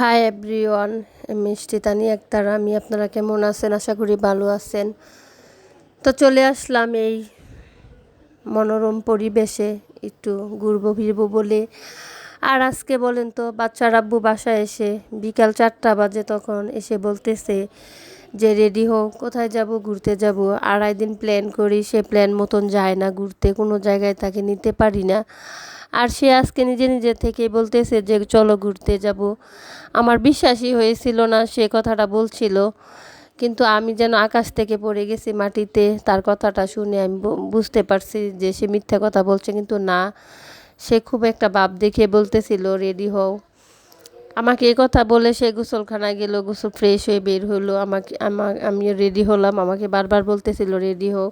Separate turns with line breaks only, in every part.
Hi everyone মিষ্টি তানি একতার। আমি আপনারা কেমন আছেন? আশা করি ভালো আছেন। তো চলে আসলাম এই মনোরম পরিবেশে একটু ঘুরবো ফিরবো বলে। আর আজকে বলেন তো, বাচ্চার আব্বু বাসায় এসে বিকাল চারটা বাজে তখন এসে বলতেছে যে, রেডি হোক কোথায় যাব? ঘুরতে যাব। আড়াই দিন প্ল্যান করি, সে প্ল্যান মতন যায় না ঘুরতে, কোনো জায়গায় তাকে নিতে পারি না। আর সে আজকে নিজে নিজে থেকে বলতেছে যে, চলো ঘুরতে যাব। আমার বিশ্বাসই হয়েছিল না সে কথাটা বলছিল। কিন্তু আমি যেন আকাশ থেকে পড়ে গেছি মাটিতে, তার কথাটা শুনে আমি বুঝতে পারছি যে সে মিথ্যা কথা বলছে। কিন্তু না, সে খুব একটা বাপ দেখে বলতেছিল, রেডি হও। আমাকে এই কথা বলে সে গোসলখানায় গেল, গোসল ফ্রেশ হয়ে বের হলো। আমাকে আমার আমিও রেডি হলাম। আমাকে বারবার বলতেছিল রেডি হও।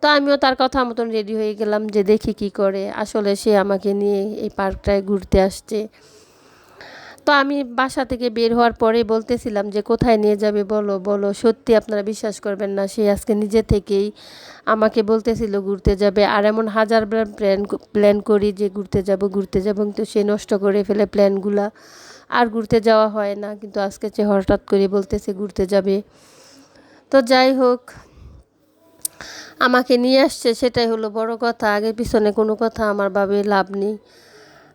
তো আমিও তার কথা মতন রেডি হয়ে গেলাম যে দেখি কি করে। আসলে সে আমাকে নিয়ে এই পার্কটায় ঘুরতে আসছে। তো আমি বাসা থেকে বের হওয়ার পরে বলতেছিলাম যে, কোথায় নিয়ে যাবে বলো? বলো, সত্যি আপনারা বিশ্বাস করবেন না, সে আজকে নিজে থেকেই আমাকে বলতেছিল ঘুরতে যাবে। আর এমন হাজার প্ল্যান প্ল্যান করি যে ঘুরতে যাব ঘুরতে যাব। কিন্তু সে নষ্ট করে ফেলে প্ল্যানগুলা। আর ঘুরতে যাওয়া হয় না। কিন্তু আজকে সে হঠাৎ করে বলতেছে ঘুরতে যাবে। তো যাই হোক, আমাকে নিয়ে আসছে, সেটাই হলো বড় কথা। আগে পিছনে কোনো কথা আমার ভাবে লাভ নেই।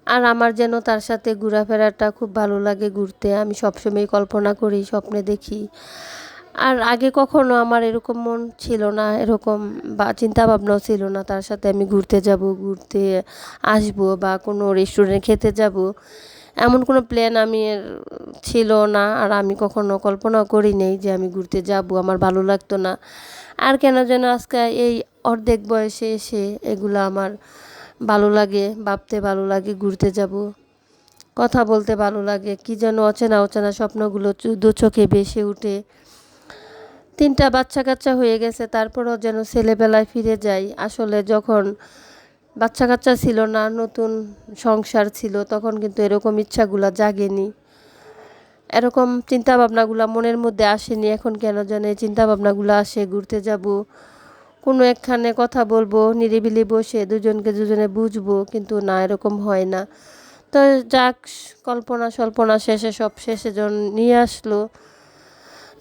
আর আমার যেন তার সাথে ঘোরাফেরাটা খুব ভালো লাগে ঘুরতে। আমি সবসময় কল্পনা করি, স্বপ্নে দেখি। আর আগে কখনো আমার এরকম মন ছিল না, এরকম বা চিন্তা ভাবনাও ছিল না, তার সাথে আমি ঘুরতে যাব, ঘুরতে আসব বা কোনো রেস্টুরেন্টে খেতে যাব। এমন কোনো প্ল্যান আমি ছিল না আর আমি কখনো কল্পনাও করি নেই যে আমি ঘুরতে যাব, আমার ভালো লাগতো না। আর কেন যেন আজকে এই অর্ধেক বয়সে এসে এগুলো আমার ভালো লাগে, ভাবতে ভালো লাগে ঘুরতে যাব। কথা বলতে ভালো লাগে, কি যেন অচেনা অচেনা স্বপ্নগুলো দু চোখে বেসে উঠে। তিনটা বাচ্চা কাচ্চা হয়ে গেছে, তারপরও যেন ছেলেবেলায় ফিরে যাই। আসলে যখন বাচ্চা কাচ্চা ছিল না, নতুন সংসার ছিল, তখন কিন্তু এরকম ইচ্ছাগুলো জাগেনি। এরকম চিন্তাভাবনাগুলো মনের মধ্যে আসেনি, এখন কেন এই চিন্তাভাবনাগুলো আসে, ঘুরতে যাব। কোনো একখানে কথা বলব, নিরিবিলি বসে দুজনকে দুজনে বুঝব, কিন্তু না, এরকম হয় না। তো যাক, কল্পনা স্বল্পনা শেষে সব শেষে জন নিয়ে আসলো।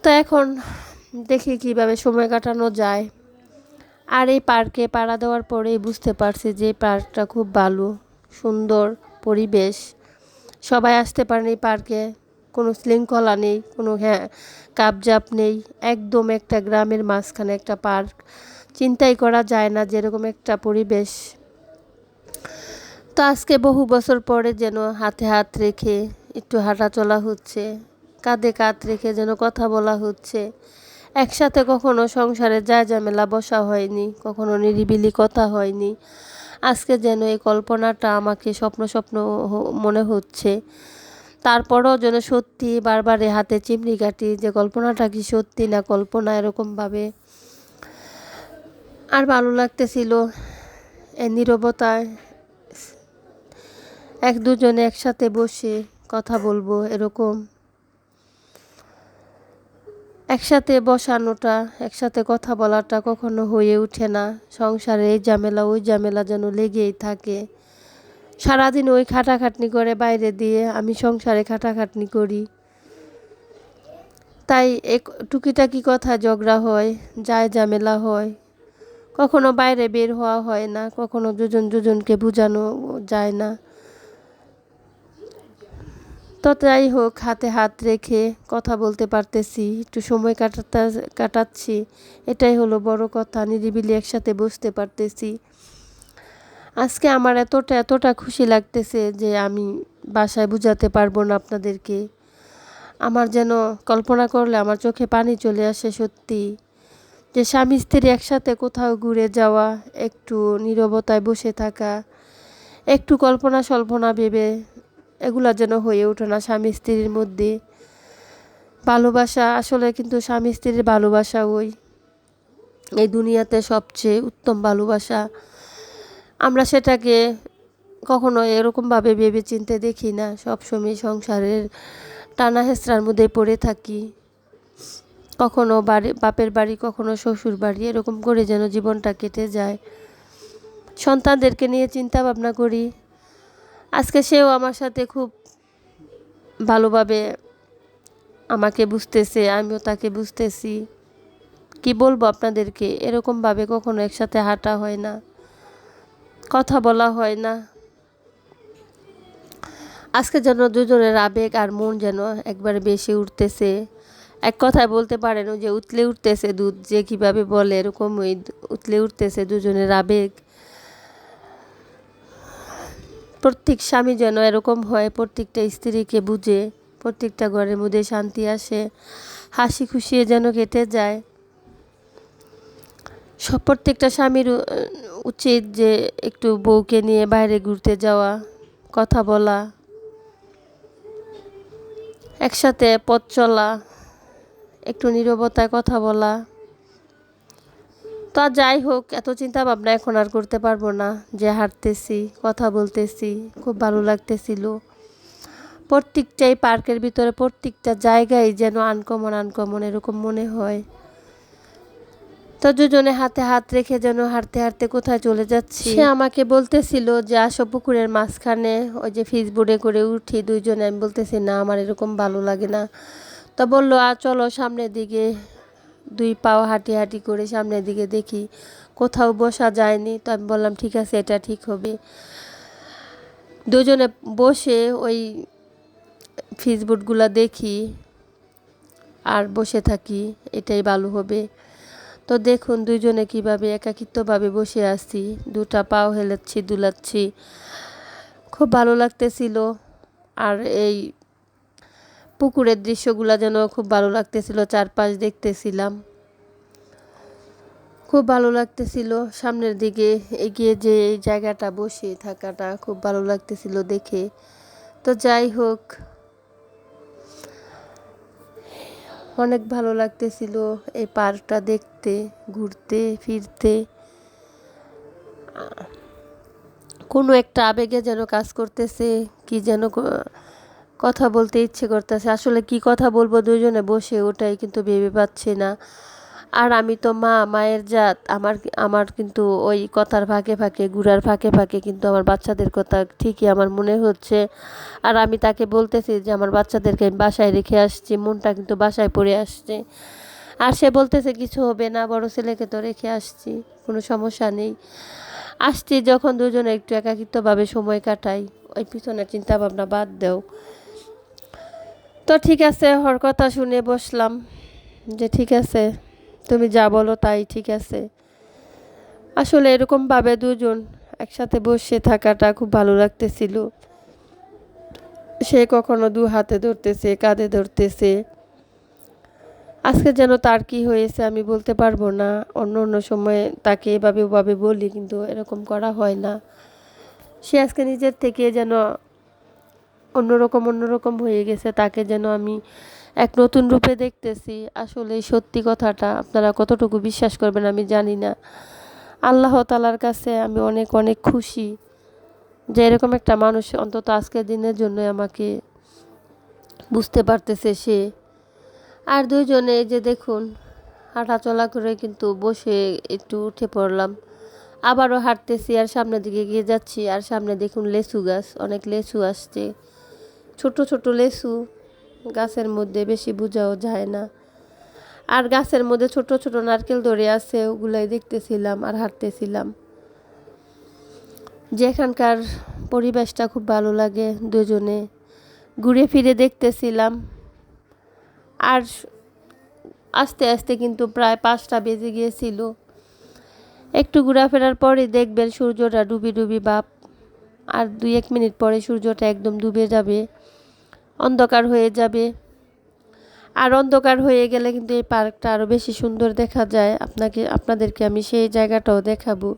তো এখন দেখি কীভাবে সময় কাটানো যায়। আর এই পার্কে পাড়া দেওয়ার পরেই বুঝতে পারছি যে পার্কটা খুব ভালো সুন্দর পরিবেশ। সবাই আসতে পারেন এই পার্কে, কোনো শৃঙ্খলা নেই, কোনো হ্যাঁ কাবজাপ নেই, একদম একটা গ্রামের মাঝখানে একটা পার্ক। চিন্তাই করা যায় না যেরকম একটা পরিবেশ। তো আজকে বহু বছর পরে যেন হাতে হাত রেখে একটু হাঁটা চলা হচ্ছে, কাঁধে কাঁধ রেখে যেন কথা বলা হচ্ছে। একসাথে কখনো সংসারে যা ঝামেলা বসা হয়নি, কখনো নিরিবিলি কথা হয়নি। আজকে যেন এই কল্পনাটা আমাকে স্বপ্ন স্বপ্ন মনে হচ্ছে। তারপরও যেন সত্যি বারবারে হাতে চিমনি কাটি যে কল্পনাটা কি সত্যি না কল্পনা এরকমভাবে। আর ভালো লাগতেছিল নিরবতায় এক দুজনে একসাথে বসে কথা বলব এরকম। একসাথে বসানোটা, একসাথে কথা বলাটা কখনো হয়ে ওঠে না। সংসারে এই ঝামেলা, ওই ঝামেলা যেন লেগেই থাকে। সারাদিন ওই খাটাখাটনি করে বাইরে দিয়ে আমি সংসারে খাটাখাটনি করি। তাই এক টুকিটাকি কথা ঝগড়া হয়, যায় ঝামেলা হয়। কখনো বাইরে বের হওয়া হয় না, কখনো দুজন দুজনকে বোঝানো যায় না। তো যাই হোক, হাতে হাত রেখে কথা বলতে পারতেছি, একটু সময় কাটাতে, কাটাচ্ছি। এটাই হলো বড় কথা, নিরিবিলি একসাথে বসতে পারতেছি। আজকে আমার এতটা এতটা খুশি লাগতেছে যে আমি বাসায় বুঝাতে পারব না আপনাদেরকে। আমার যেন কল্পনা করলে আমার চোখে পানি চলে আসে সত্যি। যে স্বামী স্ত্রী একসাথে কোথাও ঘুরে যাওয়া, একটু নীরবতায় বসে থাকা, একটু কল্পনা সল্পনা ভেবে এগুলা যেন হয়ে ওঠে না স্বামী স্ত্রীর মধ্যে। ভালোবাসা, আসলে কিন্তু স্বামী স্ত্রীর ভালোবাসা ওই। এই দুনিয়াতে সবচেয়ে উত্তম ভালোবাসা। আমরা সেটাকে কখনো এরকমভাবে ভেবে চিনতে দেখি না। সবসময় সংসারের টানা হেঁচড়ার মধ্যে পড়ে থাকি। কখনো বাড়ি, বাপের বাড়ি, কখনো শ্বশুর বাড়ি, এরকম করে যেন জীবনটা কেটে যায়। সন্তানদেরকে নিয়ে চিন্তা ভাবনা করি। আজকে সেও আমার সাথে খুব ভালোভাবে আমাকে বুঝতেছে, আমিও তাকে বুঝতেছি। কি বলব আপনাদেরকে? এরকমভাবে কখনো একসাথে হাঁটা হয় না, কথা বলা হয় না। আজকে যেন দুজনের আবেগ আর মন যেন একবারে বেশি উঠতেছে। এক কথায় বলতে পারেন যে উতলে উঠতেছে দুধ, যে কীভাবে বলে এরকম ওই উতলে উঠতেছে দুজনের আবেগ। প্রত্যেক স্বামী যেন এরকম হয়, প্রত্যেকটা স্ত্রীকে বুঝে, প্রত্যেকটা ঘরের মধ্যে শান্তি আসে, হাসি খুশি যেন কেটে যায়। সব প্রত্যেকটা স্বামীর উচিত যে একটু বউকে নিয়ে বাইরে ঘুরতে যাওয়া, কথা বলা, একসাথে পথ চলা, একটু নীরবতায় কথা বলা। তা যাই হোক, এত চিন্তা ভাবনা এখন আর করতে পারব না যে হাঁটতেছি, কথা বলতেছি, খুব ভালো লাগতেছিল। প্রত্যেকটাই পার্কের ভিতরে প্রত্যেকটা জায়গায় যেন আনকমন আনকমন এরকম মনে হয়। তো দুজনে হাতে হাত রেখে যেন হাঁটতে হাঁটতে কোথায় চলে যাচ্ছি। সে আমাকে বলতেছিল যে, আসো পুকুরের মাঝখানে, ওই যে ফিস বোর্ডে করে উঠি দুইজনে। আমি বলতেছি, না, আমার এরকম ভালো লাগে না। তো বলল আর চলো সামনের দিকে দুই পাও হাঁটি হাঁটি করে সামনের দিকে দেখি কোথাও বসা যায়নি। তো আমি বললাম, ঠিক আছে, এটা ঠিক হবে। দুজনে বসে ওই ফিসবুটগুলো দেখি আর বসে থাকি, এটাই ভালো হবে। তো দেখুন দুজনে কীভাবে একাকিত্বভাবে বসে আছি, দুটা পাও হেলাচ্ছি, দুলাচ্ছি। খুব ভালো লাগতেছিল। আর এই পুকুরের দৃশ্যগুলো যেন খুব ভালো লাগতেছিল, চারপাশ দেখতেছিলাম। খুব ভালো লাগতেছিল, সামনের দিকে এগিয়ে যে এই জায়গাটা বসে থাকাটা খুব ভালো লাগতেছিল দেখে। তো যাই হোক, অনেক ভালো লাগতেছিল এই পার্কটা দেখতে, ঘুরতে, ফিরতে। কোনো একটা আবেগে যেন কাজ করতেছে, কি যেন কথা বলতে ইচ্ছে করতেছে। আসলে কি কথা বলব দুজনে বসে ওটাই কিন্তু ভেবে পাচ্ছি না। আর আমি তো মা, মায়ের জাত। আমার আমার কিন্তু ওই কথার ফাঁকে ফাঁকে ঘুরার ফাঁকে ফাঁকে কিন্তু আমার বাচ্চাদের কথা ঠিকই আমার মনে হচ্ছে। আর আমি তাকে বলতেছি যে, আমার বাচ্চাদেরকে আমি বাসায় রেখে আসছি। মনটা কিন্তু বাসায় পড়ে আসছে। আর সে বলতেছে, কিছু হবে না, বড় ছেলেকে তো রেখে আসছি। কোনো সমস্যা নেই। আসছি যখন দুজনে একটু একাকিত্বভাবে সময় কাটাই। ওই পিছনের চিন্তাভাবনা বাদ দেও। তো ঠিক আছে ওর কথা শুনে বসলাম যে ঠিক আছে, তুমি যা বলো তাই ঠিক আছে। আসলে এরকমভাবে দুজন একসাথে বসে থাকাটা খুব ভালো লাগতেছিল। সে কখনো দু হাতে ধরতেছে, কাঁধে ধরতেছে। আজকে যেন তার কি হয়েছে আমি বলতে পারব না। অন্য অন্য সময়ে তাকে এভাবে ওভাবে বলি, কিন্তু এরকম করা হয় না। সে আজকে নিজের থেকে যেন অন্যরকম অন্যরকম হয়ে গেছে, তাকে যেন আমি এক নতুন রূপে দেখতেছি। আসলে সত্যি কথাটা, আপনারা কতটুকু বিশ্বাস করবেন আমি জানি না। আল্লাহ তালার কাছে আমি অনেক অনেক খুশি যে এরকম একটা মানুষ অন্তত আজকের দিনের জন্য আমাকে বুঝতে পারতেছে সে। আর দুজনে যে দেখুন, হাঁটাচলা করে কিন্তু বসে একটু উঠে পড়লাম। আবারও হাঁটতেছি আর সামনের দিকে গিয়ে যাচ্ছি, আর সামনে দেখুন লেচু গাছ, অনেক লেচু আসছে। ছোট ছোট লেচু গাছের মধ্যে বেশি বোঝাও যায় না। আর গাছের মধ্যে ছোট ছোট নারকেল ধরে আছে, ওগুলাই দেখতেছিলাম আর হাঁটতেছিলাম। যেখানকার পরিবেশটা খুব ভালো লাগে দুজনে। ঘুরে ফিরে দেখতেছিলাম। আর আস্তে আস্তে কিন্তু প্রায় পাঁচটা বেজে গিয়েছিল। একটু ঘোরাফেরার পরে দেখবেন সূর্যটা ডুবি ডুবি বাপ আর দুই এক মিনিট পরে সূর্যটা একদম ডুবে যাবে, অন্ধকার হয়ে যাবে। আর অন্ধকার হয়ে গেলে কিন্তু এই পার্কটা আরও বেশি সুন্দর দেখা যায়। আপনাকে, আপনাদেরকে আমি সেই জায়গাটাও দেখাবো।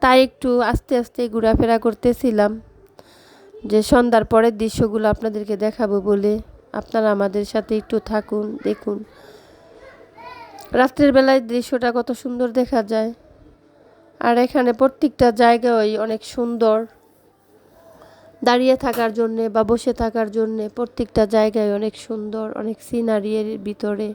তাই একটু আস্তে আস্তে ঘোরাফেরা করতেছিলাম যে সন্ধ্যার পরের দৃশ্যগুলো আপনাদেরকে দেখাবো বলে। আপনারা আমাদের সাথে একটু থাকুন, দেখুন। রাত্রের বেলায় দৃশ্যটা কত সুন্দর দেখা যায়। আর এখানে প্রত্যেকটা জায়গায় অনেক সুন্দর। দাঁড়িয়ে থাকার জন্যে বা বসে থাকার জন্যে প্রত্যেকটা জায়গায় অনেক সুন্দর, অনেক সিনারি এর ভিতরে।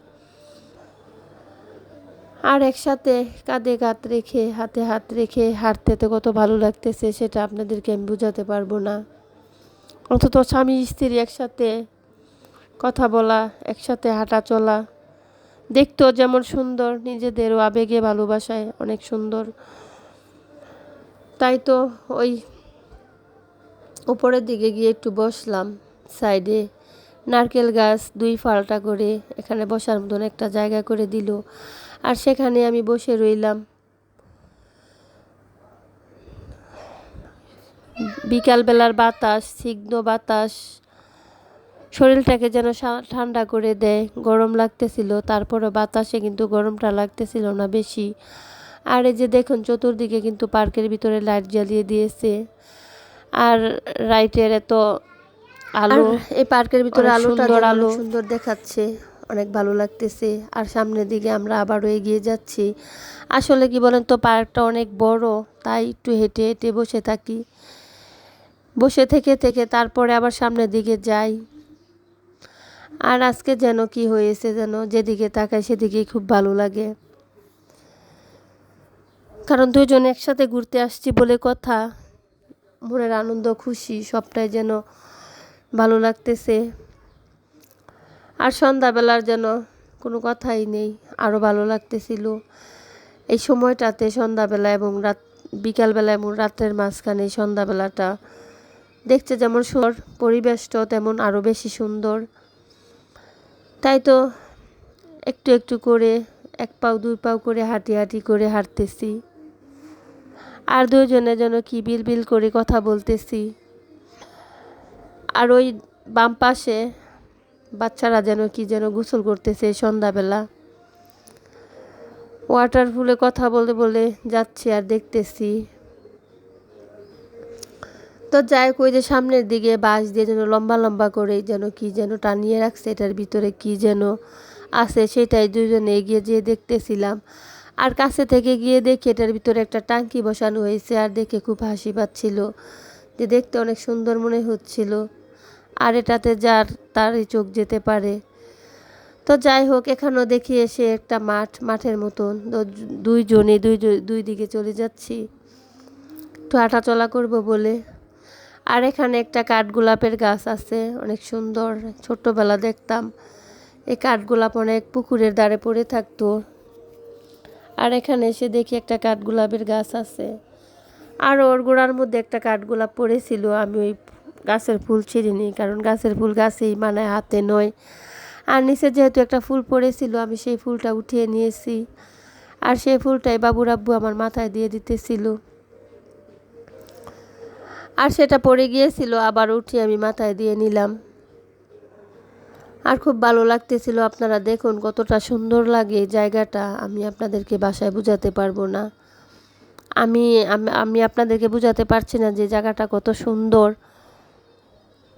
আর একসাথে কাঁধে কাঁধ রেখে, হাতে হাত রেখে হাঁটতে তো কত ভালো লাগতেছে, সেটা আপনাদেরকে আমি বোঝাতে পারব না। অন্তত স্বামী স্ত্রী একসাথে কথা বলা, একসাথে হাঁটা চলা, দেখতেও যেমন সুন্দর, নিজেদেরও আবেগে ভালোবাসায় অনেক সুন্দর। তাই তো ওই উপরের দিকে গিয়ে একটু বসলাম। সাইডে নারকেল গাছ দুই ফালটা করে এখানে বসার মতন একটা জায়গা করে দিল। আর সেখানে আমি বসে রইলাম। বিকালবেলার বাতাস সিগ্ন বাতাস, শরীরটাকে যেন ঠান্ডা করে দেয়। গরম লাগতেছিল তারপরে বাতাসে কিন্তু গরমটা লাগতেছিল না বেশি। আর এই যে দেখুন, চতুর্দিকে কিন্তু পার্কের ভিতরে লাইট জ্বালিয়ে দিয়েছে। আর রাইটের এত আলো এই পার্কের ভিতরে আলোটা আলো। সুন্দর দেখাচ্ছে অনেক ভালো লাগতেছে। আর সামনের দিকে আমরা আবারও এগিয়ে যাচ্ছি। আসলে কি বলেন তো পার্কটা অনেক বড় তাই একটু হেঁটে হেঁটে বসে থাকি। বসে থেকে থেকে তারপরে আবার সামনের দিকে যাই। আর আজকে যেন কি হয়েছে যেন যেদিকে তাকায় সেদিকেই খুব ভালো লাগে। কারণ দুজন একসাথে ঘুরতে আসছি বলে কথা। মনের আনন্দ, খুশি, সবটাই যেন ভালো লাগতেছে। আর সন্ধ্যাবেলার যেন কোনো কথাই নেই আরও ভালো লাগতেছিল। এই সময়টাতে সন্ধ্যাবেলা এবং রাত, বিকালবেলা এবং রাতের মাঝখানে সন্ধ্যাবেলাটা দেখতে যেমন সুন্দর, পরিবেশটাও তেমন আরও বেশি সুন্দর। তাই তো একটু একটু করে, এক পাও, দুই পাও করে হাঁটি হাঁটি করে হাঁটতেছি। আর দুজনে যেন কি বিল বিল করে কথা বলতেছি। আর ওই বাম পাশে বাচ্চারা যেন কি যেন গোসল করতেছে সন্ধ্যাবেলা। ওয়াটারফুলে কথা বলতে বলে যাচ্ছি আর দেখতেছি। তো যাই ওই যে সামনের দিকে বাঁশ দিয়ে যেন লম্বা লম্বা করে যেন কি যেন টানিয়ে রাখছে, এটার ভিতরে কি যেন আছে, সেটাই দুজনে এগিয়ে যেয়ে দেখতেছিলাম। আর কাছে থেকে গিয়ে দেখি এটার ভিতরে একটা টাঙ্কি বসানো হয়েছে আর দেখে খুব হাসি পাচ্ছিল যে দেখতে অনেক সুন্দর মনে হচ্ছিল। আর এটাতে যার তারই চোখ যেতে পারে। তো যাই হোক, এখানেও দেখি এসে একটা মাঠ, মাঠের মতন। দুইজনে, দুই দুই দিকে চলে যাচ্ছি। একটু হাঁটা চলা করব বলে। আর এখানে একটা কাঠগোলাপের গাছ আছে, অনেক সুন্দর। ছোট্টবেলা দেখতাম। এই কাঠগোলাপ অনেক পুকুরের দ্বারে পড়ে থাকতো। আর এখানে এসে দেখি একটা কাঠগোলাপের গাছ আছে। আর ওর গোড়ার মধ্যে একটা কাঠগোলাপ পড়েছিল, আমি ওই গাছের ফুল ছিঁড়িনি, কারণ গাছের ফুল গাছেই মানে হাতে নয়। আর নিচে যেহেতু একটা ফুল পড়েছিল, আমি সেই ফুলটা উঠিয়ে নিয়েছি। আর সেই ফুলটাই বাবুর আব্বু আমার মাথায় দিয়ে দিতেছিল। আর সেটা পড়ে গিয়েছিল, আবার উঠে আমি মাথায় দিয়ে নিলাম। আর খুব ভালো লাগতেছিল আপনারা দেখুন, কতটা সুন্দর লাগে জায়গাটা। আমি আপনাদেরকে বাসায় বুঝাতে পারব না। আমি আমি আপনাদেরকে বুঝাতে পারছি না যে জায়গাটা কত সুন্দর,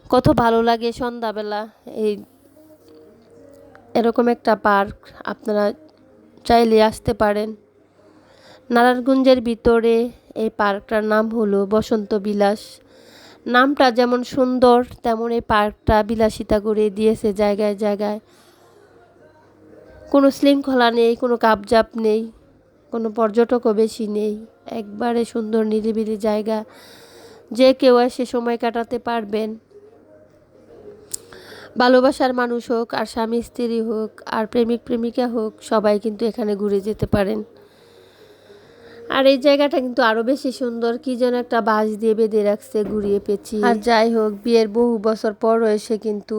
কত ভালো লাগে সন্ধ্যাবেলা। এই এরকম একটা পার্ক আপনারা চাইলে আসতে পারেন। নারায়ণগঞ্জের ভিতরে এই পার্কটার নাম হলো বসন্ত বিলাস। নামটা যেমন সুন্দর, তেমন এই পার্কটা বিলাসিতা করে দিয়েছে জায়গায় জায়গায়। কোনো শৃঙ্খলা নেই, কোনো কাপজাপ নেই, কোনো পর্যটকও বেশি নেই। একবারে সুন্দর, নিরিবিলি জায়গা। যে কেউ এসে সময় কাটাতে পারবেন। ভালোবাসার মানুষ হোক, আর স্বামী, স্ত্রী হোক, আর প্রেমিক, প্রেমিকা হোক, সবাই কিন্তু এখানে ঘুরে যেতে পারেন। আর এই জায়গাটা কিন্তু আরও বেশি সুন্দর। কি যেন একটা বাঁশ দিয়ে বেঁধে রাখছে ঘুরিয়ে পেছি আর যাই হোক, বিয়ের বহু বছর পর এসে কিন্তু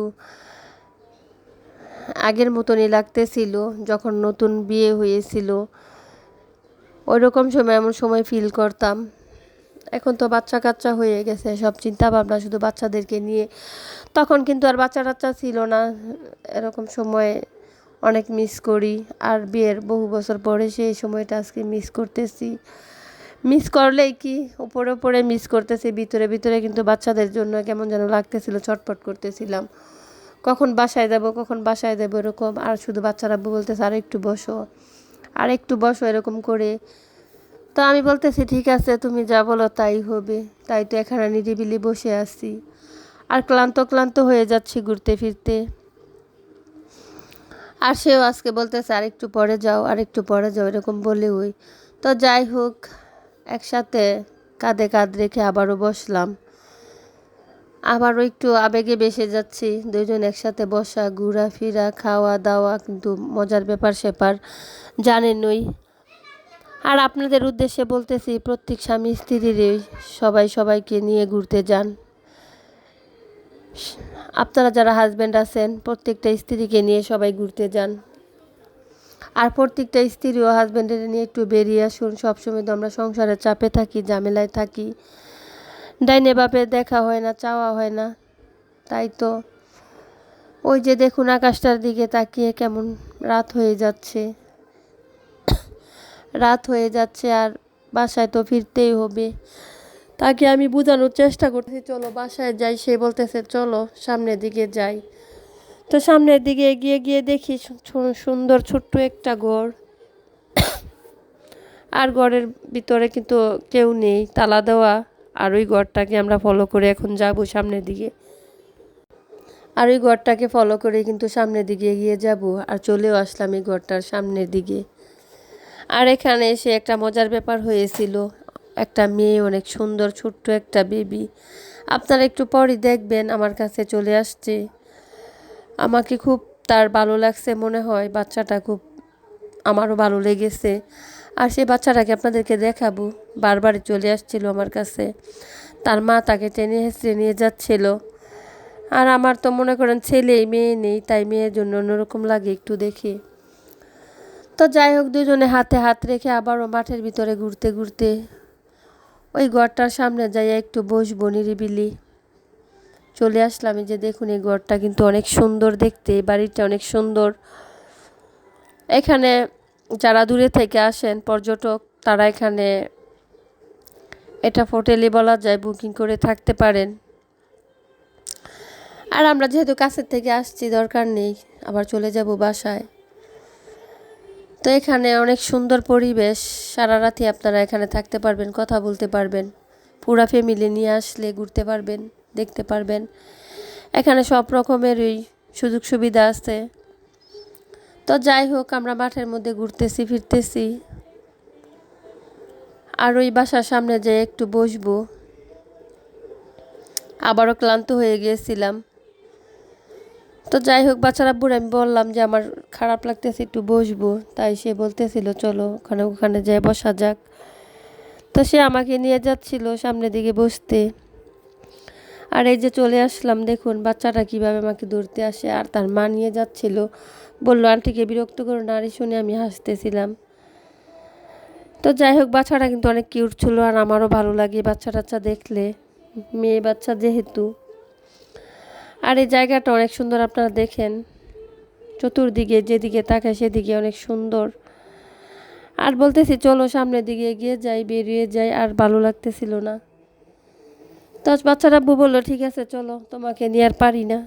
আগের মতনই লাগতেছিল, যখন নতুন বিয়ে হয়েছিল। ওই রকম সময় এমন সময় ফিল করতাম। এখন তো বাচ্চা কাচ্চা হয়ে গেছে, সব চিন্তা ভাবনা শুধু বাচ্চাদেরকে নিয়ে। তখন কিন্তু আর বাচ্চা টাচ্চা ছিল না। এরকম সময় অনেক মিস করি। আর বিয়ের বহু বছর পরে সেই সময়টা আজকে মিস করতেছি। মিস করলেই কি? উপরে উপরে মিস করতেছি, ভিতরে ভিতরে কিন্তু বাচ্চাদের জন্য কেমন যেন লাগতেছিল ছটপট করতেছিলাম। কখন বাসায় দেবো কখন বাসায় দেবো এরকম। আর শুধু বাচ্চারা বলতেছে, আর একটু বসো। আর একটু বসো, এরকম করে। তো আমি বলতেছি, ঠিক আছে, তুমি যা বলো তাই হবে। তাই তো এখানে নিরিবিলি বসে আছি। আর ক্লান্ত ক্লান্ত হয়ে যাচ্ছি ঘুরতে ফিরতে। আর সেও আজকে বলতেছে আর একটু পরে যাও আর একটু পরে যাও, এরকম বলে ওই তো যাই হোক, একসাথে কাঁধে কাঁধ রেখে আবারও বসলাম। আবারও একটু আবেগে বেসে যাচ্ছি দুজন একসাথে বসা, ঘোরাফেরা খাওয়া দাওয়া কিন্তু মজার ব্যাপার সেপার জানেনই আর আপনাদের উদ্দেশ্যে বলতেছি, প্রত্যেক স্বামী স্ত্রীরই সবাই সবাইকে নিয়ে ঘুরতে যান। আপনারা যারা হাজব্যান্ড আছেন, প্রত্যেকটা স্ত্রীকে নিয়ে সবাই ঘুরতে যান। আর প্রত্যেকটা স্ত্রী ও হাজব্যান্ডের নিয়ে একটু বেরিয়ে আসুন। সবসময় তো আমরা সংসারের চাপে থাকি, ঝামেলায় থাকি। ডাইনে বাপে দেখা হয় না, চাওয়া হয় না। তাই তো ওই যে দেখুন আকাশটার দিকে তাকিয়ে কেমন রাত হয়ে যাচ্ছে। রাত হয়ে যাচ্ছে আর বাসায় তো ফিরতেই হবে। তাকে আমি বোঝানোর চেষ্টা করছি চলো বাসায় যাই। সে বলতেছে, চলো সামনের দিকে যাই। তো সামনের দিকে এগিয়ে গিয়ে দেখি সুন্দর ছোট্ট একটা ঘর। আর ঘরের ভিতরে কিন্তু কেউ নেই, তালা দেওয়া। আর ওই ঘরটাকে আমরা ফলো করে এখন যাব সামনের দিকে। আর ওই ঘরটাকে ফলো করে কিন্তু সামনের দিকে এগিয়ে যাব। আর চলেও আসলাম এই ঘরটার সামনের দিকে। আর এখানে এসে একটা মজার ব্যাপার হয়েছিল। একটা মেয়ে, অনেক সুন্দর, ছোট্ট একটা বেবি আপনারা একটু পরই দেখবেন, আমার কাছে চলে আসছে। আমাকে খুব তার ভালো লাগছে মনে হয়, বাচ্চাটা খুব আমারও ভালো লেগেছে। আর সেই বাচ্চাটাকে আপনাদেরকে দেখাবো বারবার চলে আসছিল আমার কাছে। তার মা তাকে টেনে হেসড়ে নিয়ে যাচ্ছিল। আর আমার তো মনে করেন ছেলে, মেয়ে নেই, তাই মেয়ের জন্য অন্যরকম লাগে একটু দেখে। তো যাই হোক, দুজনে হাতে হাত রেখে আবারও মাঠের ভিতরে ঘুরতে ঘুরতে ওই ঘরটার সামনে যাই একটু বসবো নিরিবিলি। চলে আসলাম যে দেখুন এই ঘরটা কিন্তু অনেক সুন্দর দেখতে, এই বাড়িটা অনেক সুন্দর। এখানে যারা দূরে থেকে আসেন পর্যটক, তারা এখানে এটা হোটেলে বলা যায়, বুকিং করে থাকতে পারেন। আর আমরা যেহেতু কাছের থেকে আসছি, দরকার নেই, আবার চলে যাব বাসায়। তো এখানে অনেক সুন্দর পরিবেশ। সারা রাতি আপনারা এখানে থাকতে পারবেন, কথা বলতে পারবেন। পুরা ফ্যামিলি নিয়ে আসলে ঘুরতে পারবেন, দেখতে পারবেন। এখানে সব রকমেরই সুযোগ সুবিধা আছে। তো যাই হোক, আমরা মাঠের মধ্যে ঘুরতেছি, ফিরতেছি। আর ওই বাসার সামনে যেয়ে একটু বসবো। আবারও ক্লান্ত হয়ে গিয়েছিলাম। তো যাই হোক, বাচ্চারা বুড়ে আমি বললাম যে আমার খারাপ লাগতেছে, একটু বসবো। তাই সে বলতেছিল, চলো ওখানে ওখানে যাই, বসা যাক। তো সে আমাকে নিয়ে যাচ্ছিল সামনের দিকে বসতে। আর এই যে চলে আসলাম, দেখুন বাচ্চাটা কীভাবে আমাকে ধরতে আসে, আর তার মা নিয়ে যাচ্ছিল। বলল, আন্টিকে বিরক্ত করো নারী শুনে আমি হাসতেছিলাম। তো যাই হোক, বাচ্চাটা কিন্তু অনেক কিউট ছিল, আর আমারও ভালো লাগে বাচ্চা টাচ্চা দেখলে। মেয়ে বাচ্চা যেহেতু। আর এই জায়গাটা অনেক সুন্দর আপনারা দেখেন। চতুর্দিকে যেদিকে তাকায় সেদিকে অনেক সুন্দর। আর বলতেছি, চলো সামনের দিকে এগিয়ে যাই, বেরিয়ে যাই, আর ভালো লাগতেছিল না। তো বাচ্চারা বউ বলল, ঠিক আছে, চলো, তোমাকে নিয়ে আর পারি না।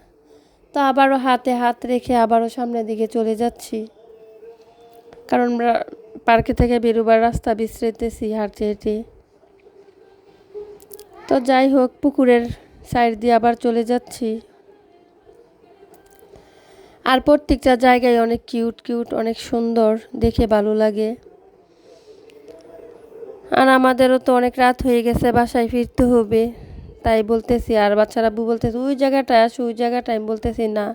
তো আবারও হাতে হাত রেখে আবারও সামনের দিকে চলে যাচ্ছি। কারণ পার্কে থেকে বেরোবার রাস্তা বিশ্রেতেছি হাঁটতে হেঁটে তো যাই হোক, পুকুরের সাইড দিয়ে আবার চলে যাচ্ছি। আর প্রত্যেকটা জায়গায় অনেক কিউট কিউট অনেক সুন্দর, দেখে ভালো লাগে। আর আমাদেরও তো অনেক রাত হয়ে গেছে, বাসায় ফিরতে হবে। তাই বলতেছি, আর বাচ্চারা বু বলতেছে, ওই জায়গাটায় আসো, ওই জায়গাটায়। আমি বলতেছি, না।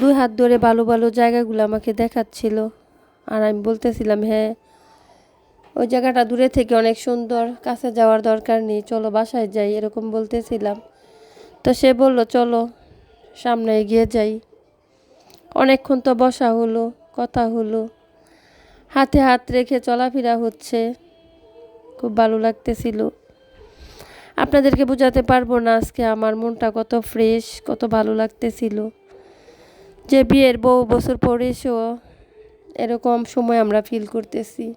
দুই হাত ধরে ভালো ভালো জায়গাগুলো আমাকে দেখাচ্ছিল। আর আমি বলতেছিলাম হ্যাঁ ওই জায়গাটা দূরে থেকে অনেক সুন্দর, কাছে যাওয়ার দরকার নেই, চলো বাসায় যাই। এরকম বলতেছিলাম। তো সে বলল, চলো, সামনে এগিয়ে যাই। অনেকক্ষণ তো বসা হলো, কথা হলো। হাতে হাত রেখে চলাফেরা হচ্ছে। খুব ভালো লাগতেছিল। আপনাদেরকে বোঝাতে পারব না আজকে আমার মনটা কত ফ্রেশ, কত ভালো লাগতেছিল। যে বিয়ের বহু বছর পরে এসেও এরকম সময় আমরা ফিল করতেছি।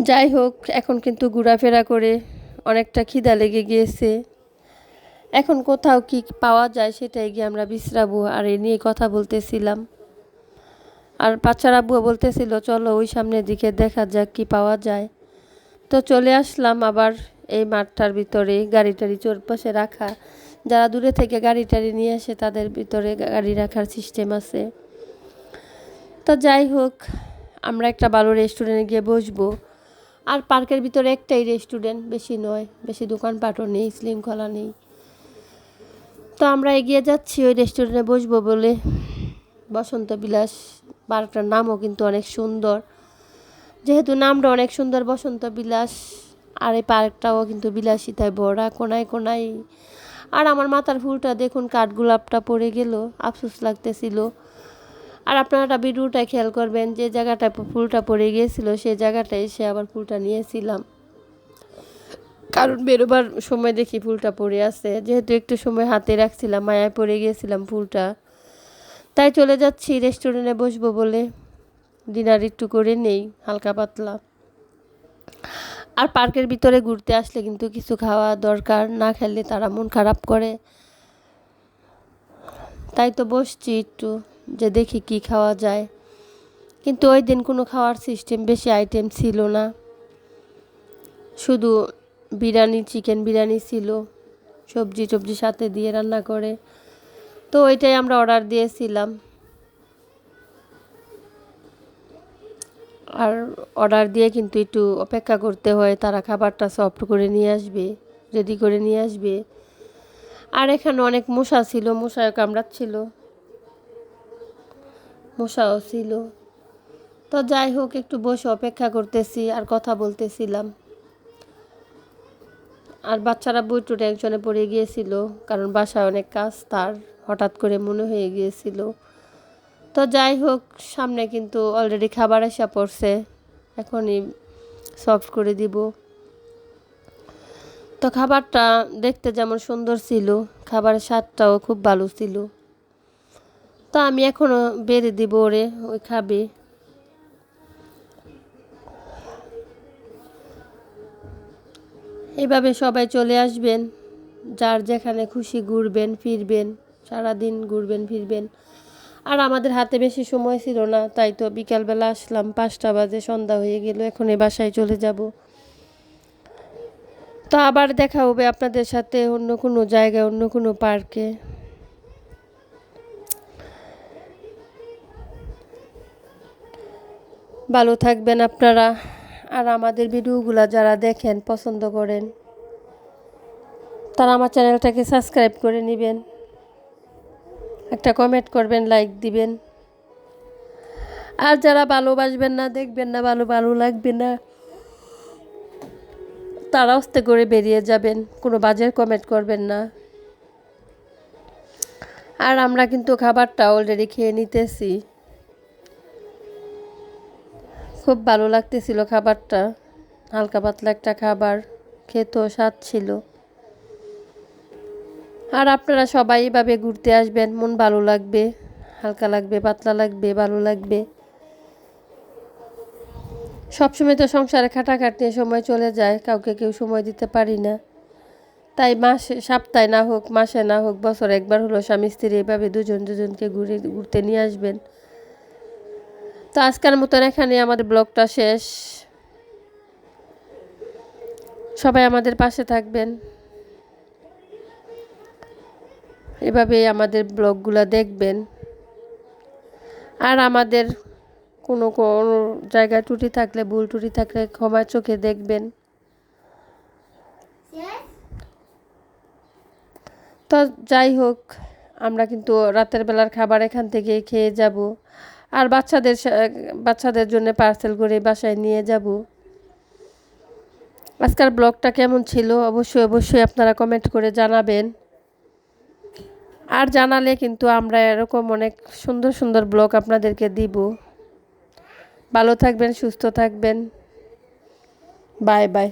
যাই হোক, এখন কিন্তু ঘোরাফেরা করে অনেকটা খিদা লেগে গিয়েছে। এখন কোথাও কি পাওয়া যায় সেটাই গিয়ে আমরা বিশ্রাবো আর এ নিয়ে কথা বলতেছিলাম। আর বাচ্চারা বুয়া বলতেছিল, চলো ওই সামনের দিকে দেখা যাক কি পাওয়া যায়। তো চলে আসলাম আবার এই মাঠটার ভিতরে গাড়ি টাড়ি চোর পাশে রাখা। যারা দূরে থেকে গাড়ি টাড়ি নিয়ে আসে তাদের ভিতরে গাড়ি রাখার সিস্টেম আছে। তো যাই হোক, আমরা একটা ভালো রেস্টুরেন্টে গিয়ে বসবো। আর পার্কের ভিতরে একটাই রেস্টুরেন্ট বেশি নয়, বেশি দোকানপাটও নেই, শৃঙ্খলা নেই। তো আমরা এগিয়ে যাচ্ছি, ওই রেস্টুরেন্টে বসবো বলে। বসন্ত বিলাস পার্কটার নামও কিন্তু অনেক সুন্দর। যেহেতু নামটা অনেক সুন্দর, বসন্ত বিলাস, আর এই পার্কটাও কিন্তু বিলাসিতায় ভরা, কোনায় কোনায়। আর আমার মাথার ফুলটা দেখুন কাঠগোলাপটা পড়ে গেল, আফসোস লাগতেছিল। আর আপনারা ভিডিওটা খেয়াল করবেন, যে জায়গাটায় ফুলটা পড়ে গিয়েছিল, সেই জায়গাটায় এসে আবার ফুলটা নিয়েছিলাম। কারণ বেরোবার সময় দেখি ফুলটা পড়ে আছে। যেহেতু একটু সময় হাতে রাখছিলাম, মায়ায় পড়ে গিয়েছিলাম ফুলটা। তাই চলে যাচ্ছি রেস্টুরেন্টে বসবো বলে। ডিনার একটু করে নেই, হালকা পাতলা। আর পার্কের ভিতরে ঘুরতে আসলে কিন্তু কিছু খাওয়া দরকার, না খেলে তারা মন খারাপ করে। তাই তো বসছি একটু, যে দেখি কি খাওয়া যায়। কিন্তু ওই দিন কোনো খাওয়ার সিস্টেম বেশি আইটেম ছিল না। শুধু বিরিয়ানি চিকেন বিরিয়ানি ছিল। সবজি টবজি সাথে দিয়ে রান্না করে। তো ওইটাই আমরা অর্ডার দিয়েছিলাম। আর অর্ডার দিয়ে কিন্তু একটু অপেক্ষা করতে হয়, তারা খাবারটা সফট করে নিয়ে আসবে রেডি করে নিয়ে আসবে। আর এখানে অনেক মশা ছিল মশাও কামড়াচ্ছিল। মশাও ছিল। তো যাই হোক, একটু বসে অপেক্ষা করতেছি আর কথা বলতেছিলাম। আর বাচ্চারা বইটু টেনশনে পড়ে গিয়েছিল, কারণ বাসায় অনেক কাজ, তার হঠাৎ করে মনে হয়ে গিয়েছিল। তো যাই হোক, সামনে কিন্তু অলরেডি খাবার আসা পড়ছে, এখনই সফট করে দিব। তো খাবারটা দেখতে যেমন সুন্দর ছিল, খাবারের স্বাদটাও খুব ভালো ছিল। তো আমি এখনও বেড়ে দিব ওরে, ওই খাবে। এভাবে সবাই চলে আসবেন, যার যেখানে খুশি ঘুরবেন, ফিরবেন, সারাদিন ঘুরবেন, ফিরবেন। আর আমাদের হাতে বেশি সময় ছিল না, তাই তো বিকালবেলা আসলাম, পাঁচটা বাজে, সন্ধ্যা হয়ে গেল, এখন এই বাসায় চলে যাব। তো আবার দেখা হবে আপনাদের সাথে অন্য কোনো জায়গায়, অন্য কোনো পার্কে। ভালো থাকবেন আপনারা। আর আমাদের ভিডিওগুলো যারা দেখেন, পছন্দ করেন, তারা আমার চ্যানেলটাকে সাবস্ক্রাইব করে নেবেন। একটা কমেন্ট করবেন লাইক দিবেন। আর যারা ভালোবাসবেন না, দেখবেন না, ভালো ভালো লাগবে না, তারা আস্তে করে বেরিয়ে যাবেন, কোনো বাজে কমেন্ট করবেন না। আর আমরা কিন্তু খাবারটা অলরেডি খেয়ে নিতেছি। খুব ভালো লাগতেছিল খাবারটা। হালকা পাতলা একটা খাবার খেতেও স্বাদ ছিল। আর আপনারা সবাই এভাবে ঘুরতে আসবেন, মন ভালো লাগবে, হালকা লাগবে, পাতলা লাগবে, ভালো লাগবে। সবসময় তো সংসারে খাটাখাটনি সময় চলে যায়, কাউকে কেউ সময় দিতে পারি না। তাই মাসে, সপ্তাহে না হোক, মাসে না হোক, বছর একবার হলো স্বামী স্ত্রী এভাবে দুজন দুজনকে ঘুরে, ঘুরতে নিয়ে আসবেন। তো আজকের মতন এখানে আমাদের ব্লগটা শেষ। সবাই আমাদের পাশে থাকবেন। এভাবে আমাদের ব্লগগুলো দেখবেন। আর আমাদের কোনো কোনো জায়গায় ত্রুটি থাকলে, ভুল ত্রুটি থাকলে ক্ষমা চোখে দেখবেন। তো যাই হোক, আমরা কিন্তু রাতের বেলার খাবার এখান থেকে খেয়ে যাব। আর বাচ্চাদের বাচ্চাদের জন্য পার্সেল করে বাসায় নিয়ে যাব। আজকাল ব্লগটা কেমন ছিল? অবশ্যই অবশ্যই আপনারা কমেন্ট করে জানাবেন। আর জানালে কিন্তু আমরা এরকম অনেক সুন্দর সুন্দর ব্লগ আপনাদেরকে দিব। ভালো থাকবেন, সুস্থ থাকবেন। Bye bye.